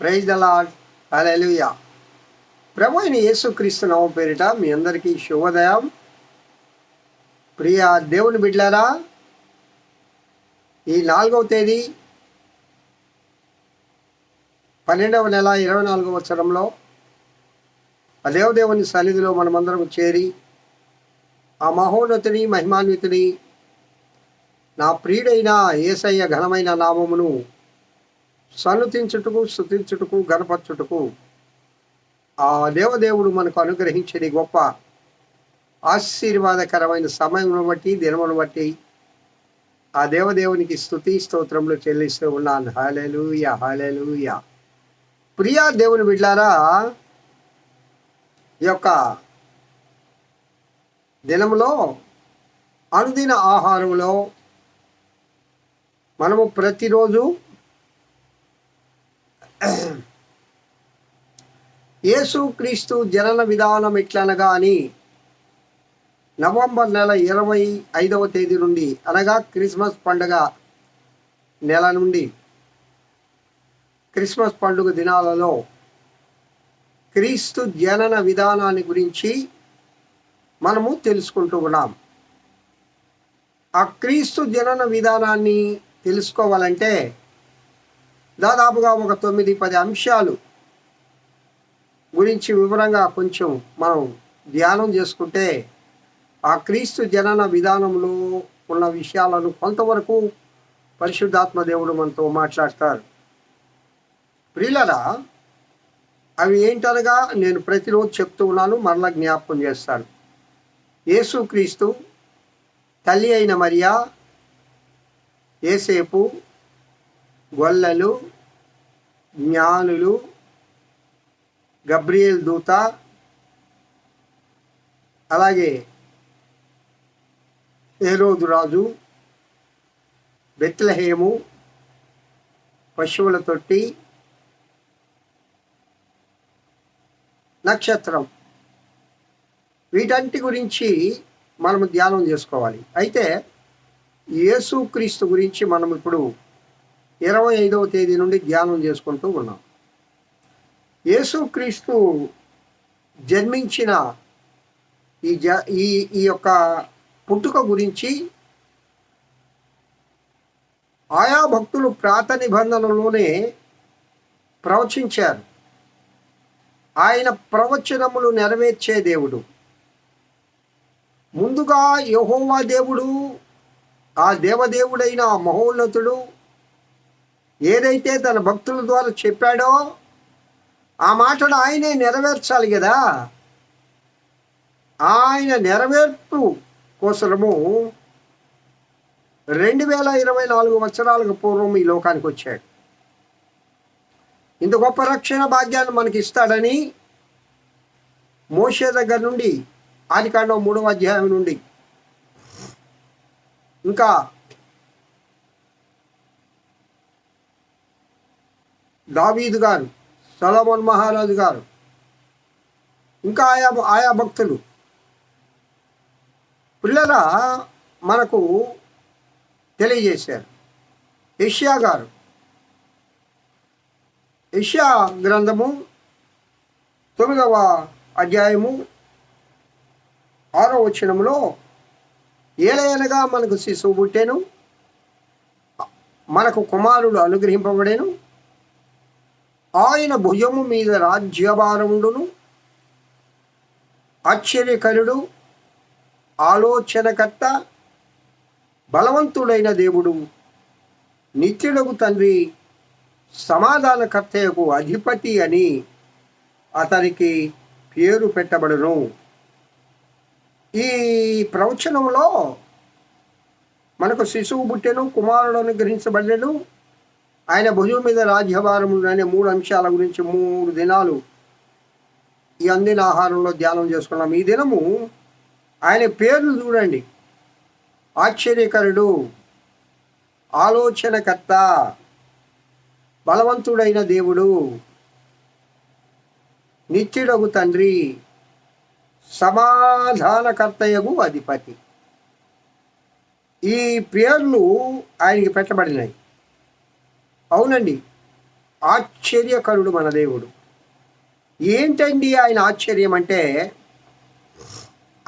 Praise the Lord hallelujah ప్రభు అయిన యేసుక్రీస్తు నామం పేరిట మీ అందరికీ శుభోదయం. ప్రియ దేవుని బిడ్డారా ఈ నాలుగవ తేదీ పన్నెండవ నెల ఇరవై నాలుగవ సంవత్సరంలో ఆ దేవదేవుని సన్నిధిలో మనమందరం చేరి ఆ మహోన్నతుని మహిమాన్వితుని నా ప్రియుడైన ఏసయ్య ఘనమైన నామమును సన్నుతించుటకు స్థుతించుటకు గణపరచుటకు ఆ దేవదేవుడు మనకు అనుగ్రహించిన గొప్ప ఆశీర్వాదకరమైన సమయం బట్టి దినమును బట్టి ఆ దేవదేవునికి స్థుతి స్తోత్రములు చెల్లిస్తూ ఉన్నాను. హాలేలుయ హాలేలుయ ప్రియా దేవుని బిడ్డారా ఈ యొక్క దినములో అనుదిన ఆహారంలో మనము ప్రతిరోజు యేసుక్రీస్తు జనన విధానం ఎట్లనగా అని నవంబర్ నెల ఇరవై ఐదవ తేదీ నుండి అనగా క్రిస్మస్ పండుగ నెల నుండి క్రిస్మస్ పండుగ దినాలలో క్రీస్తు జనన విధానాన్ని గురించి మనము తెలుసుకుంటూ ఉన్నాం. ఆ క్రీస్తు జనన విధానాన్ని తెలుసుకోవాలంటే దాదాపుగా ఒక తొమ్మిది పది అంశాలు గురించి వివరంగా కొంచెం మనం ధ్యానం చేసుకుంటే ఆ క్రీస్తు జనన విధానంలో ఉన్న విషయాలను కొంతవరకు పరిశుద్ధాత్మ దేవుడు మనతో మాట్లాడతారు. ప్రియులరా అవి ఏంటనగా నేను ప్రతిరోజు చెప్తూ ఉన్నాను మరలా జ్ఞాపకం చేస్తాను. యేసుక్రీస్తు తల్లి అయిన మరియా ఏసేపు గొల్లలు జ్ఞానులు గబ్రియల్ దూత అలాగే ఏరోజు రాజు బెత్లహేము పశువుల తొట్టి నక్షత్రం. వీటంటి గురించి మనము ధ్యానం చేసుకోవాలి. అయితే యేసుక్రీస్తు గురించి మనం ఇప్పుడు ఇరవై ఐదవ తేదీ నుండి ధ్యానం చేసుకుంటూ ఉన్నాం. యేసుక్రీస్తు జన్మించిన ఈ జ ఈ ఈ యొక్క పుట్టుక గురించి ఆయా భక్తులు ప్రాత నిబంధనలోనే ప్రవచించారు. ఆయన ప్రవచనములు నెరవేర్చే దేవుడు. ముందుగా యహోవా దేవుడు ఆ దేవదేవుడైన మహోన్నతుడు ఏదైతే తన భక్తుల ద్వారా చెప్పాడో ఆ మాటను ఆయనే నెరవేర్చాలి కదా. ఆయన నెరవేర్పు కోసము రెండు వేల ఇరవై నాలుగు సంవత్సరాలకు పూర్వం ఈ లోకానికి వచ్చాడు. ఇంత గొప్ప రక్షణ భాగ్యాన్ని మనకి ఇస్తాడని మోషే దగ్గర నుండి ఆదికాండం మూడవ అధ్యాయం నుండి ఇంకా దావీదు గారు సలమన్ మహారాజు గారు ఇంకా ఆయా ఆయా భక్తులు. పిల్లల మనకు తెలియజేశారు. ఏషియా గారు. ఏషియా గ్రంథము తొమ్మిదవ అధ్యాయము ఆరో వచనంలో ఏలయనగా మనకు శిశువు పుట్టేను మనకు కుమారుడు అనుగ్రహింపబడేను ఆయన భుజము మీద రాజ్యభారముడును. ఆశ్చర్యకరుడు ఆలోచనకర్త బలవంతుడైన దేవుడు నిత్యుడకు తండ్రి సమాధానకర్తయకు అధిపతి అని అతనికి పేరు పెట్టబడును. ఈ ప్రవచనంలో మనకు శిశువు పుట్టెను కుమారుడు అనుగ్రహించబడను. ఆయన భుజం మీద రాజ్యభారం అనే మూడు అంశాల గురించి మూడు దినాలు ఈ అందిన ఆహారంలో ధ్యానం చేసుకున్నాం. ఈ దినము ఆయన పేర్లు చూడండి. ఆశ్చర్యకరుడు ఆలోచనకర్త బలవంతుడైన దేవుడు నిత్యుడగు తండ్రి సమాధానకర్తయగు అధిపతి. ఈ పేర్లు ఆయనకి పెట్టబడినాయి. అవునండి. ఆశ్చర్యకరుడు మన దేవుడు. ఏంటండి ఆయన ఆశ్చర్యం అంటే?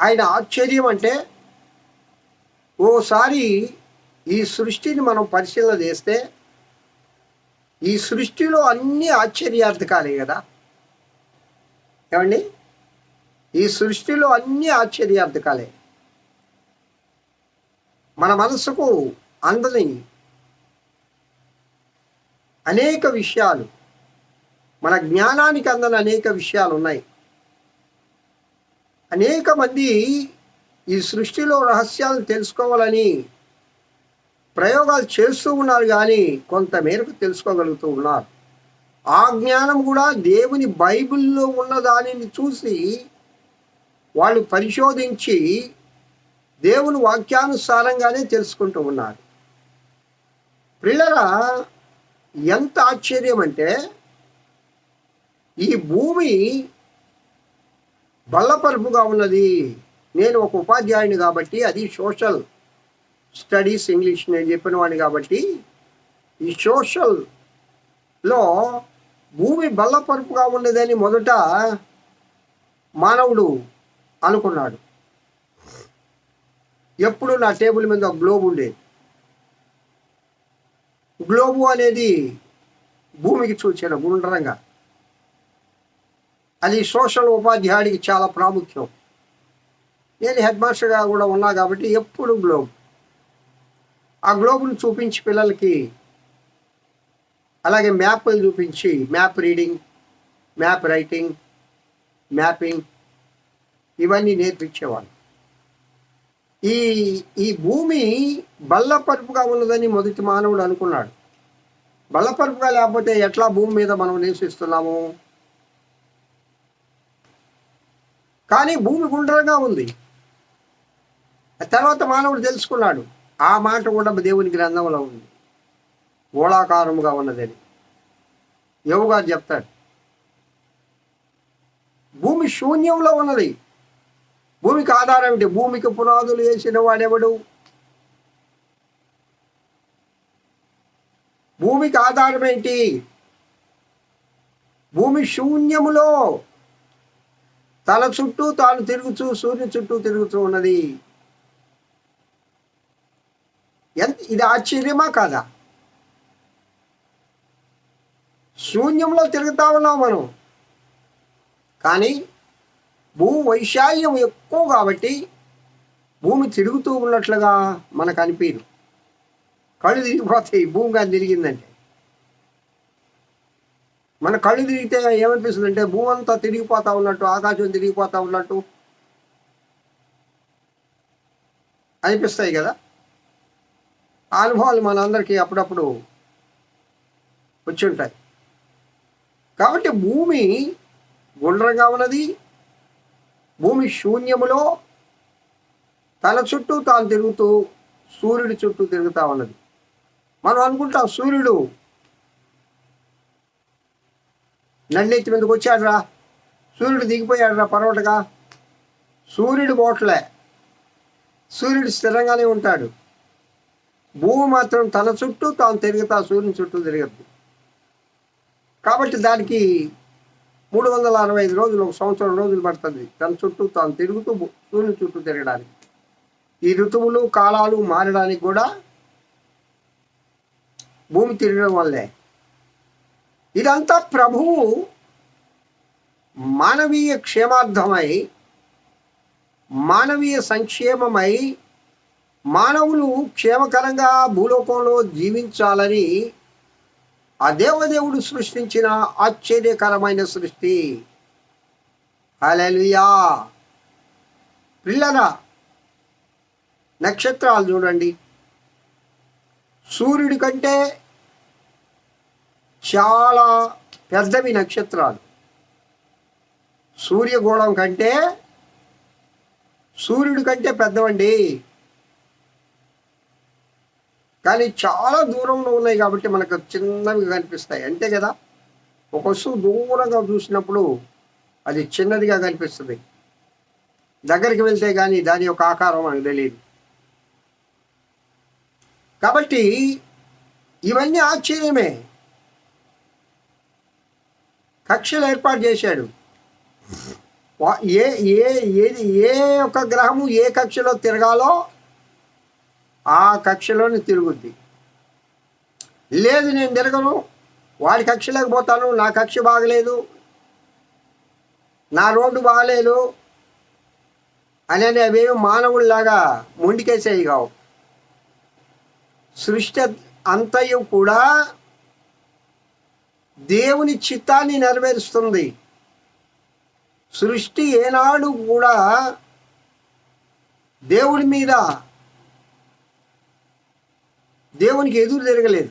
ఆయన ఆశ్చర్యం అంటే ఓసారి ఈ సృష్టిని మనం పరిశీలన చేస్తే ఈ సృష్టిలో అన్ని ఆశ్చర్యార్థకాలే కదా? ఏమండి? ఈ సృష్టిలో అన్ని ఆశ్చర్యార్థకాలే. మన మనసుకు అందని అనేక విషయాలు. మన జ్ఞానానికి అందని అనేక విషయాలు ఉన్నాయి అనేక మంది ఈ సృష్టిలో రహస్యాలను తెలుసుకోవాలని ప్రయోగాలు చేస్తూ ఉన్నారు కానీ కొంతమేరకు తెలుసుకోగలుగుతూ ఉన్నారు. ఆ జ్ఞానం కూడా దేవుని బైబిల్లో ఉన్న దానిని చూసి వాళ్ళు పరిశోధించి దేవుని వాక్యానుసారంగానే తెలుసుకుంటూ ఉన్నారు. పిల్లరా ఎంత ఆశ్చర్యం అంటే ఈ భూమి బల్లపరుపుగా ఉన్నది. నేను ఒక ఉపాధ్యాయుని కాబట్టి అది సోషల్ స్టడీస్ ఇంగ్లీష్ నేను చెప్పిన వాడిని కాబట్టి ఈ సోషల్లో భూమి బల్లపరుపుగా ఉన్నదని మొదట మానవుడు అనుకున్నాడు. ఎప్పుడు నా టేబుల్ మీద ఒక గ్లోబ్ ఉండేది. గ్లోబు అనేది భూమికి చూచిన గుండ్రంగా. అది సోషల్ ఉపాధ్యాయుడికి చాలా ప్రాముఖ్యం. నేను హెడ్ మాస్టర్గా కూడా ఉన్నా కాబట్టి ఎప్పుడు గ్లోబ్. ఆ గ్లోబును చూపించి పిల్లలకి అలాగే మ్యాప్లు చూపించి map reading map writing mapping ఇవన్నీ నేర్పించేవాళ్ళు. ఈ ఈ భూమి బల్లపరుపుగా ఉన్నదని మొదటి మానవుడు అనుకున్నాడు. బల్లపరుపుగా లేకపోతే ఎట్లా భూమి మీద మనం నివసిస్తున్నాము? కానీ భూమి గుండ్రంగా ఉంది. తర్వాత మానవుడు తెలుసుకున్నాడు ఆ మాట కూడా దేవుని గ్రంథంలో ఉంది. గోళాకారముగా ఉన్నదని. యోగా చెప్తాడు భూమి శూన్యంలో ఉన్నది. భూమికి ఆధారం ఏంటి? భూమికి పునాదులు వేసిన వాడెవడు? భూమికి ఆధారం ఏంటి? భూమి శూన్యములో తల చుట్టూ తాను తిరుగుతూ సూర్యుని చుట్టూ తిరుగుతూ ఉన్నది. ఎంత? ఇది ఆశ్చర్యమా కాదా? శూన్యంలో తిరుగుతా ఉన్నాం మనం. కానీ భూ వైశాల్యం ఎక్కువ కాబట్టి భూమి తిరుగుతూ ఉన్నట్లుగా మనకు అనిపించదు. కళ్ళు తిరిగిపోతాయి భూమి కానీ తిరిగిందంటే. మన కళ్ళు తిరిగితే ఏమనిపిస్తుంది అంటే భూమి అంతా తిరిగిపోతూ ఉన్నట్టు ఆకాశం తిరిగిపోతూ ఉన్నట్టు అనిపిస్తాయి కదా. ఆ అనుభవాలు మనందరికీ అప్పుడప్పుడు వచ్చి ఉంటాయి. కాబట్టి భూమి గుండ్రంగా ఉన్నది భూమి శూన్యములో తన చుట్టూ తాను తిరుగుతూ సూర్యుడి చుట్టూ తిరుగుతా ఉన్నది. మనం అనుకుంటాం సూర్యుడు నన్నెత్తి మీదకి వచ్చాడురా సూర్యుడు దిగిపోయాడురా పర్వటగా సూర్యుడు పోట్లే సూర్యుడు స్థిరంగానే ఉంటాడు. భూమి మాత్రం తన చుట్టూ తాను తిరుగుతా సూర్యుని చుట్టూ తిరగద్దు. కాబట్టి దానికి మూడు వందల అరవై ఐదు రోజులు ఒక సంవత్సరం రోజులు పడుతుంది. తన చుట్టూ తాను తిరుగుతూ సూర్యుని చుట్టూ తిరగడానికి. ఈ ఋతువులు కాలాలు మారడానికి కూడా భూమి తిరగడం వల్లే. ఇదంతా ప్రభువు మానవీయ క్షేమార్థమై మానవీయ సంక్షేమమై మానవులు క్షేమకరంగా భూలోకంలో జీవించాలని ఆ దేవదేవుడు సృష్టించిన ఆశ్చర్యకరమైన సృష్టి. హలలుయా పిల్లల నక్షత్రాలు చూడండి. సూర్యుడి కంటే చాలా పెద్దవి నక్షత్రాలు. సూర్యగోళం కంటే సూర్యుడి కంటే పెద్దవండి. కానీ చాలా దూరంలో ఉన్నాయి కాబట్టి మనకు చిన్నవి కనిపిస్తాయి. అంతే కదా? ఒక వస్తువు దూరంగా చూసినప్పుడు అది చిన్నదిగా కనిపిస్తుంది. దగ్గరికి వెళ్తే కానీ దాని యొక్క ఆకారం మనకు తెలియదు. కాబట్టి ఇవన్నీ ఆశ్చర్యమే. కక్షలు ఏర్పాటు చేశాడు. ఏ ఏ ఏది ఏ ఒక్క గ్రహము ఏ కక్షలో తిరగాలో ఆ కక్షలోనే తిరుగుద్ది. లేదు నేను తిరగను వాడి కక్షలోకి పోతాను నా కక్ష బాగలేదు నా రోడ్డు బాగలేదు అనేది అవేమి మానవుల్లాగా ముండికేసేవి కావు. సృష్టి అంతయు కూడా దేవుని చిత్తాన్ని నెరవేరుస్తుంది. సృష్టి ఏనాడు కూడా దేవుడి మీద దేవునికి ఎదురు తిరగలేదు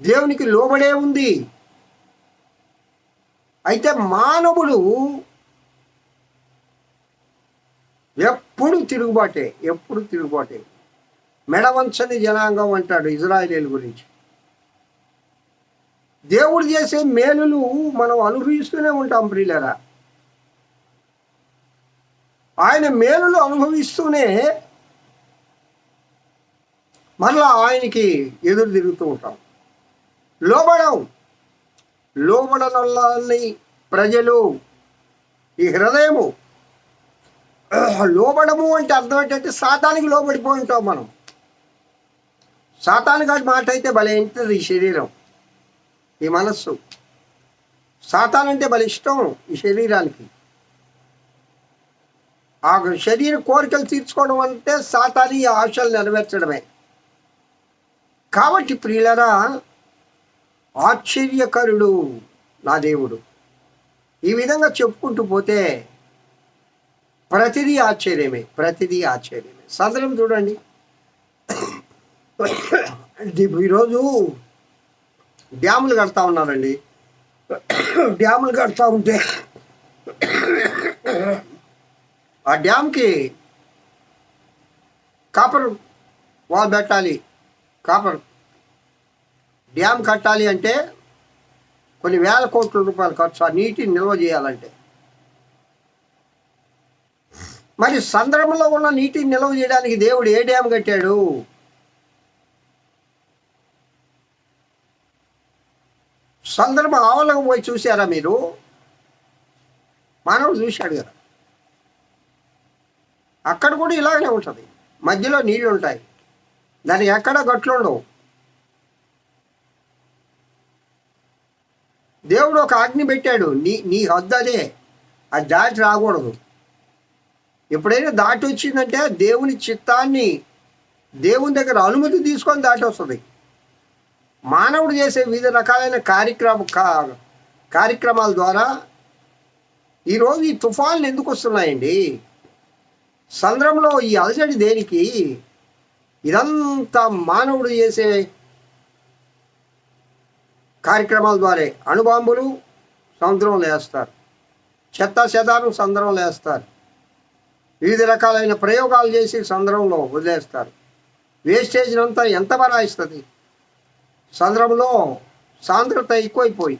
దేవునికి లోబడే ఉంది. అయితే మానవుడు ఎప్పుడు తిరుగుబాటే ఎప్పుడు తిరుగుబాటే. మెడవంచని జనాంగం అంటాడు ఇజ్రాయేలీల గురించి. దేవుడు చేసే మేలులు మనం అనుభవిస్తూనే ఉంటాం ప్రియులరా. ఆయన మేలులు అనుభవిస్తూనే మరలా ఆయనకి ఎదురు తిరుగుతూ ఉంటాం. లోబడం లోబడనల్లని ప్రజలు ఈ హృదయము. లోబడము అంటే అర్థం ఏంటంటే శాతానికి లోబడిపోయి ఉంటాం మనం. సాతానికి మాట అయితే భలే ఉంటుంది ఈ శరీరం ఈ మనస్సు. సాతానంటే భలే ఇష్టం ఈ శరీరానికి. ఆ శరీర కోరికలు తీర్చుకోవడం అంటే సాతాని ఆశలు నెరవేర్చడమే. కాబట్టి ప్రియులరా ఆశ్చర్యకరుడు నా దేవుడు. ఈ విధంగా చెప్పుకుంటూ పోతే ప్రతిదీ ఆశ్చర్యమే ప్రతిదీ ఆశ్చర్యమే. సదరం చూడండి. ఈరోజు డ్యాములు కడతా ఉన్నారండి. డ్యాములు కడతా ఉంటే ఆ డ్యామ్కి కాపర్ వాల్ పెట్టాలి. కాపర్ డ్యామ్ కట్టాలి అంటే కొన్ని వేల కోట్ల రూపాయలు ఖర్చు ఆ నీటిని నిల్వ చేయాలంటే. మరి సంద్రంలో ఉన్న నీటిని నిల్వ చేయడానికి దేవుడు ఏ డ్యామ్ కట్టాడు? సందర్భ ఆవలకు పోయి చూసారా మీరు? మానవుడు చూశాడు కదా. అక్కడ కూడా ఇలాగనే ఉంటుంది. మధ్యలో నీళ్ళు ఉంటాయి దానికి ఎక్కడ గట్లు ఉండవు. దేవుడు ఒక ఆజ్ఞ పెట్టాడు. నీ నీ హద్దు అదే. అది దాటి రాకూడదు. ఎప్పుడైనా దాటి వచ్చిందంటే దేవుని చిత్తాన్ని దేవుని దగ్గర అనుమతి తీసుకొని దాటి వస్తుంది. మానవుడు చేసే వివిధ రకాలైన కార్యక్రమ కా- కార్యక్రమాల ద్వారా ఈరోజు ఈ తుఫాన్లు ఎందుకు వస్తున్నాయండి? సంద్రంలో ఈ అలజడి దేనికి? ఇదంతా మానవుడు చేసే కార్యక్రమాల ద్వారా అణుబాంబులు సముద్రంలో వేస్తారు చెత్త చెదారం సముద్రంలో వేస్తారు వివిధ రకాలైన ప్రయోగాలు చేసి సంద్రంలో వదిలేస్తారు. వేస్టేజ్ అంతా ఎంత బరాయిస్తుంది? సంద్రంలో సాంద్రత ఎక్కువైపోయి.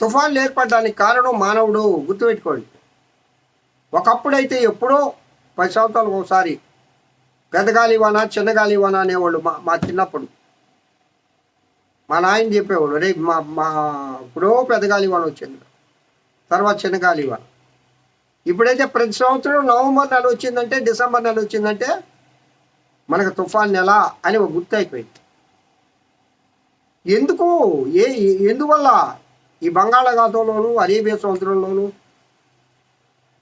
తుఫాన్లు ఏర్పడడానికి కారణం మానవుడు గుర్తుపెట్టుకోండి ఒకప్పుడైతే ఎప్పుడో పది సంవత్సరాలకు ఒకసారి పెద్దగాలి వాన చిన్నగాలి వాన అనేవాళ్ళు మా మా చిన్నప్పుడు. మా నాయన చెప్పేవాళ్ళు రే మా మా ఇప్పుడో పెద్దగాలి వాన వచ్చింది. తర్వాత చిన్నగాలి వాన ఇప్పుడైతే ప్రతి సంవత్సరం నవంబర్ నెల వచ్చిందంటే డిసెంబర్ నెల వచ్చిందంటే మనకు తుఫాన్ నెల అని ఒక గుర్తు అయిపోయింది. ఎందుకు? ఏ ఎందువల్ల? ఈ బంగాళాఖాతంలోను అరేబియా సముద్రంలోను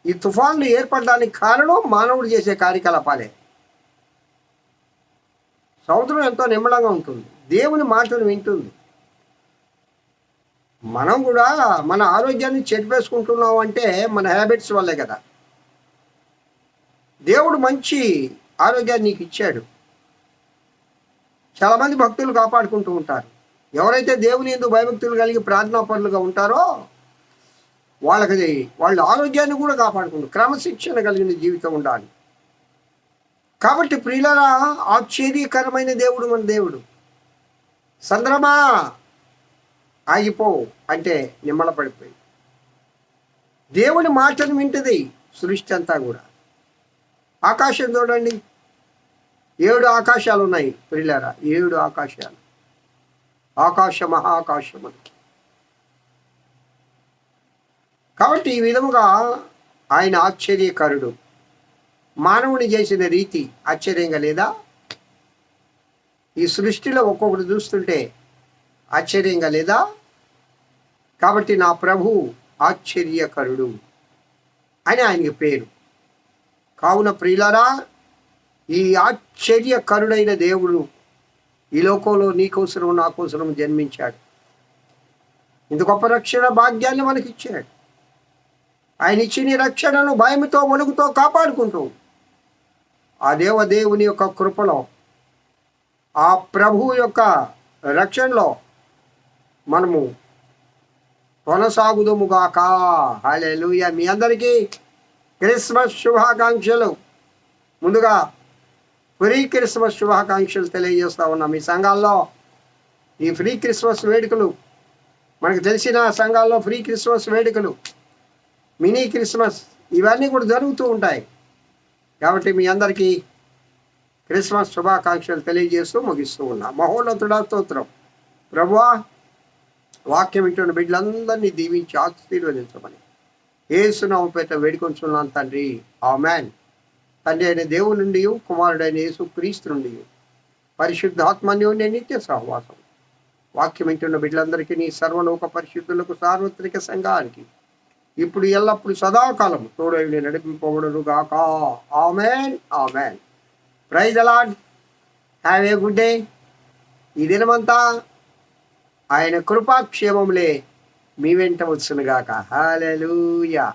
ఈ తుఫాన్లు ఏర్పడడానికి కారణం మానవుడు చేసే కార్యకలాపాలే. సముద్రం ఎంతో నిమ్మలంగా ఉంటుంది. దేవుని మాటను వింటుంది. మనం కూడా మన ఆరోగ్యాన్ని చెడిపేసుకుంటున్నాం అంటే మన హ్యాబిట్స్ వల్లే కదా. దేవుడు మంచి ఆరోగ్యాన్ని నీకు ఇచ్చాడు. చాలామంది భక్తులు కాపాడుకుంటూ ఉంటారు. ఎవరైతే దేవుని ఎందు భయభక్తులు కలిగి ప్రార్థనా పనులుగా ఉంటారో వాళ్ళకి వాళ్ళ ఆరోగ్యాన్ని కూడా కాపాడుకుంటారు క్రమశిక్షణ కలిగిన జీవితం ఉండాలి. కాబట్టి ప్రియులరా ఆశ్చర్యకరమైన దేవుడు మన దేవుడు. సంద్రమా ఆగిపో అంటే నిమ్మల పడిపోయి దేవుని మాటను వింటది సృష్టి అంతా కూడా. ఆకాశం చూడండి. ఏడు ఆకాశాలు ఉన్నాయి ప్రియులారా ఏడు ఆకాశాలు. ఆకాశ మహాకాశము కాబట్టి ఈ విధముగా ఆయన ఆశ్చర్యకరుడు. మానవుని చేసిన రీతి ఆశ్చర్యంగా లేదా? ఈ సృష్టిలో ఒక్కొక్కటి చూస్తుంటే ఆశ్చర్యంగా లేదా? కాబట్టి నా ప్రభు ఆశ్చర్యకరుడు అని ఆయనకి పేరు. కావున ప్రియులరా ఈ ఆశ్చర్యకరుడైన దేవుడు ఈ లోకంలో నీకోసరం నా కోసరం జన్మించాడు. ఇంత గొప్ప రక్షణ భాగ్యాన్ని మనకి ఇచ్చాడు ఆయన ఇచ్చిన రక్షణను భయంతో వణుకుతో కాపాడుకుంటూ ఆ దేవదేవుని యొక్క కృపలో ఆ ప్రభు యొక్క రక్షణలో మనము కొనసాగుదముగాక. హల్లెలూయా. మీ అందరికీ క్రిస్మస్ శుభాకాంక్షలు. ముందుగా ఫ్రీ క్రిస్మస్ శుభాకాంక్షలు తెలియజేస్తా ఉన్నాం. మీ సంఘాల్లో ఈ ఫ్రీ క్రిస్మస్ వేడుకలు మనకు తెలిసిన సంఘాల్లో ఫ్రీ క్రిస్మస్ వేడుకలు మినీ క్రిస్మస్ ఇవన్నీ కూడా జరుగుతూ ఉంటాయి. కాబట్టి మీ అందరికీ క్రిస్మస్ శుభాకాంక్షలు తెలియజేస్తూ ముగిస్తూ ఉన్నా. మహోన్నతుడా స్తోత్రం. ప్రభువా వాక్యం ఇటువంటి బిడ్డలందరినీ దీవించి ఆశీర్వదించమని. ఏసునామ పేట వేడుకొంచున్నాను తండ్రి. ఆమెన్. తండ్రి అయిన దేవుని నుండి కుమారుడైన యేసు క్రీస్తు నుండి పరిశుద్ధాత్మన్యోన్య నిత్య సహవాసం. వాక్యం ఇంటున్న బిడ్డలందరికీ నీ సర్వలోక పరిశుద్ధులకు సార్వత్రిక సంఘానికి ఇప్పుడు ఎల్లప్పుడు సదాకాలం తోడవి నడిపింపబడును గాక. Amen amen. Praise the Lord have a good day. ఈ దినమంతా ఆయన కృపాక్షేమములే మీ వెంట వచ్చునుగాక హాలూయా